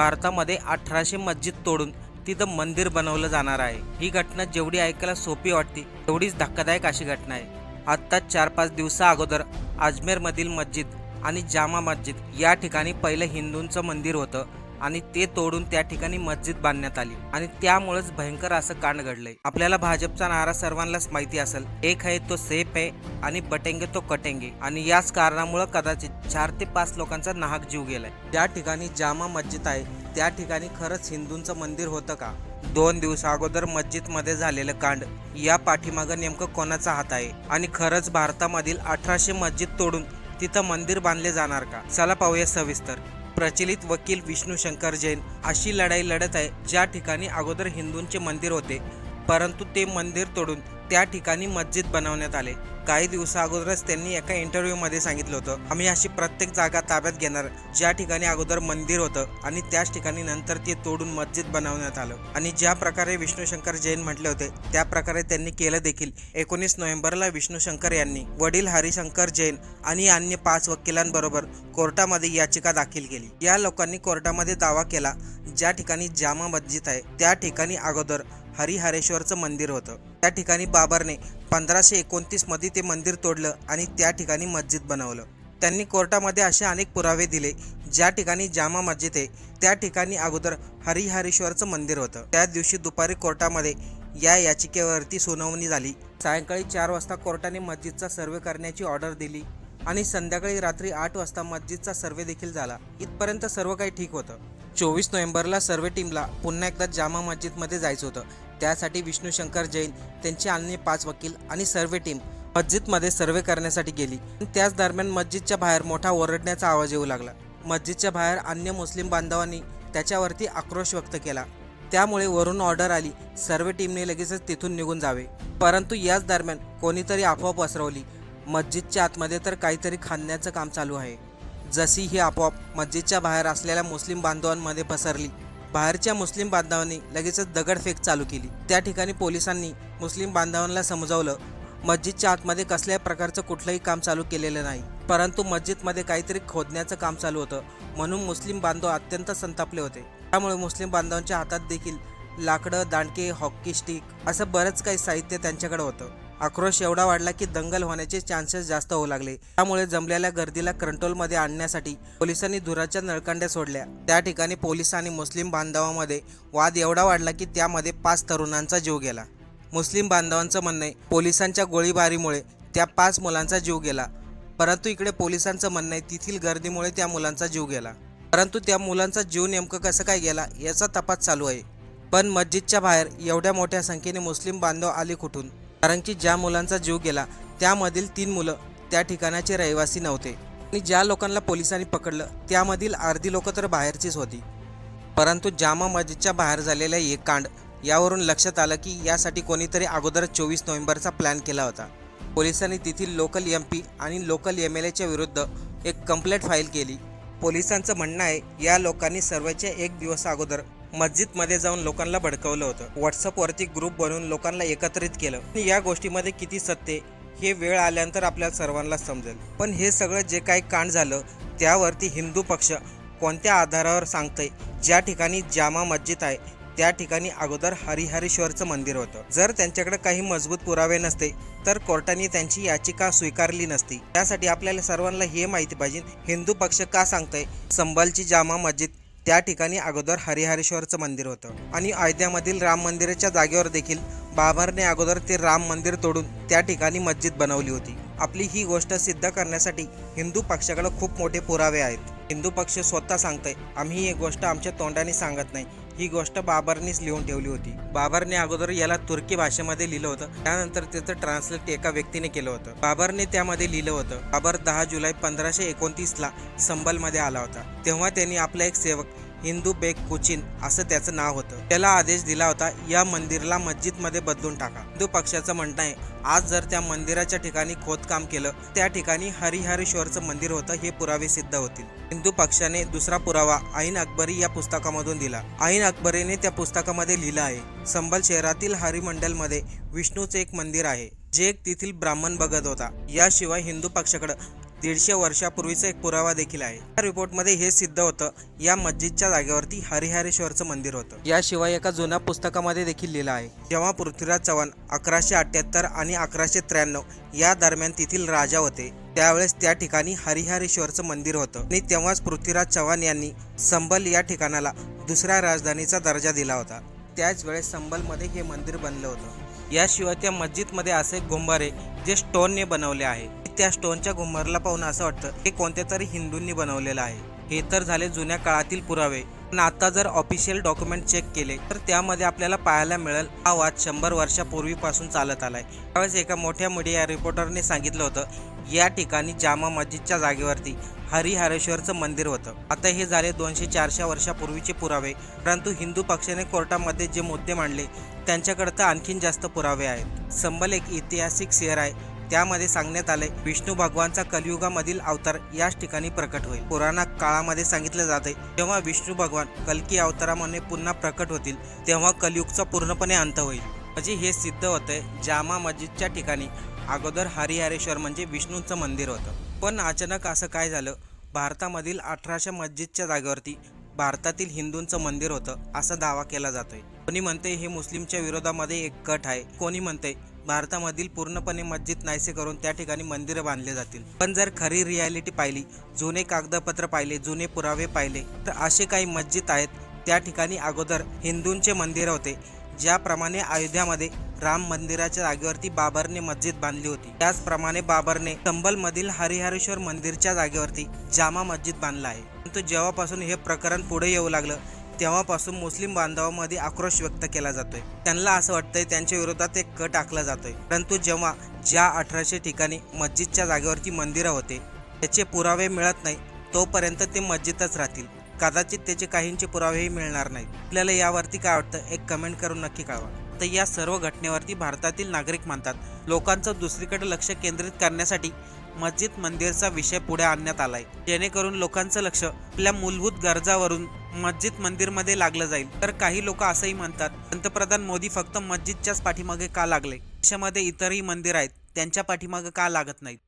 भारतामध्ये अठराशे मस्जिद तोडून तिथं मंदिर बनवलं जाणार आहे. ही घटना जेवढी ऐकायला सोपी वाटते तेवढीच धक्कादायक अशी घटना आहे. आत्ताच चार पाच दिवसा अगोदर अजमेरमधील मस्जिद आणि जामा मस्जिद या ठिकाणी पहिलं हिंदूंचं मंदिर होतं. आणि ते तोडून त्या ठिकाणी मस्जिद बांधण्यात आली. आणि त्यामुळेच भयंकर असं कांड घडलंय. आपल्याला भाजपचा नारा सर्वांनाच माहिती असेल. एक आहे तो सेफ आहे आणि बटेंगे तो कटेंगे. आणि याच कारणामुळे कदाचित चार ते पाच लोकांचा नाहक जीव गेलाय. त्या ठिकाणी जामा मस्जिद आहे त्या ठिकाणी खरंच हिंदूंचं मंदिर होतं का? दोन दिवसा अगोदर मस्जिदमध्ये झालेलं कांड. या पाठीमागं नेमकं कोणाचा हात आहे? आणि खरंच भारतामधील अठराशे मस्जिद तोडून तिथं मंदिर बांधले जाणार का? चला पाहूया सविस्तर. प्रचलित वकील विष्णू शंकर जैन अशी लढाई लढत आहे ज्या ठिकाणी अगोदर हिंदूंचे मंदिर होते परंतु ते मंदिर तोडून त्या ठिकाणी मस्जिद बनवण्यात आले. काही दिवसा अगोदरच त्यांनी एका इंटरव्ह्यूमध्ये सांगितलं होतं. आम्ही अशी प्रत्येक जागा ताब्यात घेणार. ज्या ठिकाणी अगोदर मंदिर होतं आणि त्याच ठिकाणी नंतर ते तोडून मस्जिद बनवण्यात आलं. आणि ज्या प्रकारे विष्णू शंकर जैन म्हटले होते त्या प्रकारे त्यांनी केलं देखील. एकोणीस नोव्हेंबरला विष्णू शंकर यांनी वडील हरिशंकर जैन आणि अन्य पाच वकिलांबरोबर कोर्टामध्ये याचिका दाखल केली. या लोकांनी कोर्टामध्ये दावा केला ज्या ठिकाणी जामा मस्जिद आहे त्या ठिकाणी अगोदर हरिहरेश्वरचं मंदिर होतं. त्या ठिकाणी बाबरने पंधराशे एकोणतीसमध्ये ते मंदिर तोडलं आणि त्या ठिकाणी मस्जिद बनवलं. त्यांनी कोर्टामध्ये असे अनेक पुरावे दिले ज्या ठिकाणी जामा मस्जिद आहे त्या ठिकाणी अगोदर हरिहरेश्वरचं मंदिर होतं. त्या दिवशी दुपारी कोर्टामध्ये या याचिकेवरती सुनावणी झाली. सायंकाळी चार वाजता कोर्टाने मस्जिदचा सर्वे करण्याची ऑर्डर दिली आणि संध्याकाळी रात्री आठ वाजता मस्जिदचा सर्वे देखील झाला. इथपर्यंत सर्व काही ठीक होतं. चोवीस नोव्हेंबरला सर्वे टीमला पुन्हा एकदा जामा मस्जिदमध्ये जायचं होतं. त्यासाठी विष्णू शंकर जैन त्यांचे अन्य पाच वकील आणि सर्वे टीम मस्जिदमध्ये सर्वे करण्यासाठी गेली. त्याच दरम्यान मस्जिदच्या बाहेर मोठा ओरडण्याचा आवाज येऊ लागला. मस्जिदच्या बाहेर अन्य मुस्लिम बांधवांनी त्याच्यावरती आक्रोश व्यक्त केला. त्यामुळे वरून ऑर्डर आली सर्व टीमने लगेचच तिथून निघून जावे. परंतु याच दरम्यान कोणीतरी अफवा पसरवली. मस्जिदच्या आतमध्ये तर काहीतरी खांदण्याचं काम चालू आहे. जशी ही आपोआप मस्जिदच्या बाहेर असलेल्या मुस्लिम बांधवांमध्ये पसरली. बाहेरच्या मुस्लिम बांधवांनी लगेचच दगडफेक चालू केली. त्या ठिकाणी पोलिसांनी मुस्लिम बांधवांना समजावलं मस्जिदच्या आतमध्ये कसल्याही प्रकारचं कुठलंही काम चालू केलेलं नाही. परंतु मस्जिदमध्ये काहीतरी खोदण्याचं काम चालू होतं म्हणून मुस्लिम बांधव अत्यंत संतापले होते. त्यामुळे मुस्लिम बांधवांच्या हातात देखील लाकडं दांडके हॉकी स्टिक असं बरंच काही साहित्य त्यांच्याकडे होतं. आक्रोश एवढा वाढला की दंगल होण्याचे चान्सेस जास्त होऊ लागले. त्यामुळे जमलेल्या गर्दीला कंट्रोलमध्ये आणण्यासाठी पोलिसांनी धुराच्या नळकांड्या सोडल्या. त्या ठिकाणी पोलीस आणि मुस्लिम बांधवांमध्ये वाद एवढा वाढला की त्यामध्ये पाच तरुणांचा जीव गेला. मुस्लिम बांधवांचं म्हणणं आहे पोलिसांच्या गोळीबारीमुळे त्या पाच मुलांचा जीव गेला. परंतु इकडे पोलिसांचं म्हणणं आहे तेथील गर्दीमुळे त्या मुलांचा जीव गेला. परंतु त्या मुलांचा जीव नेमकं कसं काय गेला याचा तपास चालू आहे. पण मस्जिदच्या बाहेर एवढ्या मोठ्या संख्येने मुस्लिम बांधव आले कुठून? कारण की ज्या मुलांचा जीव गेला त्यामधील तीन मुलं त्या ठिकाणाचे रहिवासी नव्हते. आणि ज्या लोकांना पोलिसांनी पकडलं त्यामधील अर्धी लोकं तर बाहेरचीच होती. परंतु जामा मस्जिदच्या बाहेर झालेल्या एक कांड यावरून लक्षात आलं की यासाठी कोणीतरी अगोदर चोवीस नोव्हेंबरचा प्लॅन केला होता. पोलिसांनी तेथील लोकल एम पी आणि लोकल एम एल एच्या विरुद्ध एक कंप्लेंट फाईल केली. पोलिसांचं म्हणणं आहे या लोकांनी सर्वेच्या एक दिवस अगोदर मस्जिदमध्ये जाऊन लोकांना भडकवलं होतं. व्हॉट्सअपवरती ग्रुप बनवून लोकांना एकत्रित केलं. या गोष्टीमध्ये किती सत्य हे वेळ आल्यानंतर आपल्याला सर्वांना समजेल. पण हे सगळं जे काही कांड झालं त्यावरती हिंदू पक्ष कोणत्या आधारावर सांगतंय ज्या ठिकाणी जामा मस्जिद आहे त्या ठिकाणी अगोदर हरिहरेश्वरचं मंदिर होतं. जर त्यांच्याकडे काही मजबूत पुरावे नसते तर कोर्टाने त्यांची याचिका स्वीकारली नसती. त्यासाठी आपल्याला सर्वांना हे माहिती पाहिजे हिंदू पक्ष का सांगतंय संबलची जामा मस्जिद त्या ठिकाणी अगोदर हरिहरेश्वरचं मंदिर होतं. आणि अयोध्यामधील राम मंदिराच्या जागेवर देखील बाबरने अगोदर ते राम मंदिर तोडून त्या ठिकाणी मस्जिद बनवली होती. आपली ही गोष्ट सिद्ध करण्यासाठी हिंदू पक्षाकडे खूप मोठे पुरावे आहेत. हिंदू पक्ष स्वतः सांगतंय आम्ही ही गोष्ट आमच्या तोंडाने सांगत नाही. ही गोष्ट बाबरनीच लिहून ठेवली होती. बाबरने अगोदर याला तुर्की भाषेमध्ये लिहिलं होतं. त्यानंतर त्याचं ट्रान्सलेट एका व्यक्तीने केलं होतं. बाबरने त्यामध्ये लिहिलं होतं बाबर दहा जुलै पंधराशे एकोणतीसला संबलमध्ये आला होता. तेव्हा त्यांनी आपला एक सेवक हिंदू बेग कुचिन असं त्याचं नाव होतं. त्याला आदेश दिला होता या मंदिरला मस्जिदमध्ये बदलून टाका. हिंदू पक्षाचं म्हणणं आहे आज जर त्या मंदिराच्या ठिकाणी खोदकाम केलं त्या ठिकाणी हरिहरेश्वरचं मंदिर होतं हे पुरावे सिद्ध होतील. हिंदू पक्षाने दुसरा पुरावा आईन अकबरी या पुस्तकामधून दिला. आईन अकबरीने त्या पुस्तकामध्ये लिहिलं आहे संबल शहरातील हरिमंडलमध्ये विष्णूचे एक मंदिर आहे जे एक तेथील ब्राह्मण बघत होता. याशिवाय हिंदू पक्षाकडं दीडशे वर्षापूर्वीचा एक पुरावा देखील आहे. या रिपोर्टमध्ये हे सिद्ध होतं या मस्जिदच्या जागेवरती हरिहरेश्वरचं मंदिर होतं. याशिवाय एका जुन्या पुस्तकामध्ये देखील लिहिलं आहे. जेव्हा पृथ्वीराज चव्हाण अकराशे अठ्याहत्तर आणि अकराशे त्र्याण्णव या दरम्यान तेथील राजा होते त्यावेळेस त्या ठिकाणी हरिहरेश्वरचं मंदिर होतं. आणि तेव्हाच पृथ्वीराज चव्हाण यांनी संबल या ठिकाणाला दुसऱ्या राजधानीचा दर्जा दिला होता. त्याच वेळेस संबलमध्ये हे मंदिर बनलं होतं. याशिवाय त्या मस्जिदमध्ये असे एक जे स्टोनने बनवले आहे त्या स्टोनच्या घुंभारला पाहून असं वाटतं हे कोणत्या तरी हिंदूंनी बनवलेलं आहे. हे तर झाले जुन्या काळातील पुरावे. पण आता जर ऑफिशियल डॉक्युमेंट चेक केले तर त्यामध्ये आपल्याला पाहायला मिळेल हा वाद शंभर वर्षापूर्वीपासून चालत आलाय. त्यावेळेस एका मोठ्या मीडिया रिपोर्टरने सांगितलं होतं या ठिकाणी जामा मस्जिदच्या जागेवरती हरिहरेश्वरचं मंदिर होतं. आता हे झाले दोनशे चारशे वर्षापूर्वीचे पुरावे. परंतु हिंदू पक्षाने कोर्टामध्ये जे मुद्दे मांडले त्यांच्याकडे तर आणखीन जास्त पुरावे आहेत. संबल एक ऐतिहासिक शहर आहे. त्यामध्ये सांगण्यात आले विष्णू भगवानचा कलियुगामधील अवतार याच ठिकाणी प्रकट होईल. पुराणा काळामध्ये सांगितलं जाते जेव्हा विष्णू भगवान कलकी अवतारामध्ये पुन्हा प्रकट होतील तेव्हा कलियुगचा पूर्णपणे अंत होईल. म्हणजे हे सिद्ध होतंय जामा मस्जिदच्या ठिकाणी अगोदर हरिहरेश्वर म्हणजे विष्णूंचं मंदिर होतं. पण अचानक असं काय झालं? भारतामधील अठराशे मस्जिदच्या जागेवरती भारतातील हिंदूंचं मंदिर होतं असा दावा केला जातोय. कोणी म्हणते हे मुस्लिमच्या विरोधामध्ये एक कट आहे कोणी म्हणते भारतामधील पूर्णपणे मस्जिद नाहीसे करून त्या ठिकाणी मंदिरं बांधले जातील. पण जर खरी रियालिटी पाहिली जुने कागदपत्र पाहिले जुने पुरावे पाहिले तर असे काही मस्जिद आहेत त्या ठिकाणी अगोदर हिंदूंचे मंदिर होते ज्याप्रमाणे अयोध्यामध्ये राम मंदिराच्या जागेवरती बाबरने मस्जिद बांधली होती. त्याचप्रमाणे बाबरने संबलमधील हरिहरेश्वर मंदिरच्या जागेवरती जामा मस्जिद बांधला आहे. परंतु जेव्हापासून हे प्रकरण पुढे येऊ लागलं तेव्हापासून मुस्लिम बांधवांमध्ये आक्रोश व्यक्त केला जातोय. त्यांना असं वाटतंय त्यांच्या विरोधात एक कट आखला जातोय. परंतु जेव्हा ज्या अठराशे ठिकाणी मस्जिदच्या जागेवरती मंदिरं होते त्याचे पुरावे मिळत नाही तोपर्यंत ते मस्जिदच राहतील. कदाचित त्याचे काहींचे पुरावेही मिळणार नाहीत. आपल्याला यावरती काय वाटतं एक कमेंट करून नक्की कळवा. तर या सर्व घटनेवरती भारतातील नागरिक मानतात. लोकांचं दुसरीकडे लक्ष केंद्रित करण्यासाठी मस्जिद मंदिरचा विषय पुढे आणण्यात आलाय. जेणेकरून लोकांचं लक्ष आपल्या मूलभूत गरजावरून मस्जिद मंदिरमध्ये लागलं जाईल. तर काही लोक असंही म्हणतात पंतप्रधान मोदी फक्त मस्जिदच्याच पाठीमागे का लागले? देशामध्ये इतरही मंदिर आहेत त्यांच्या पाठीमागे का लागत नाहीत?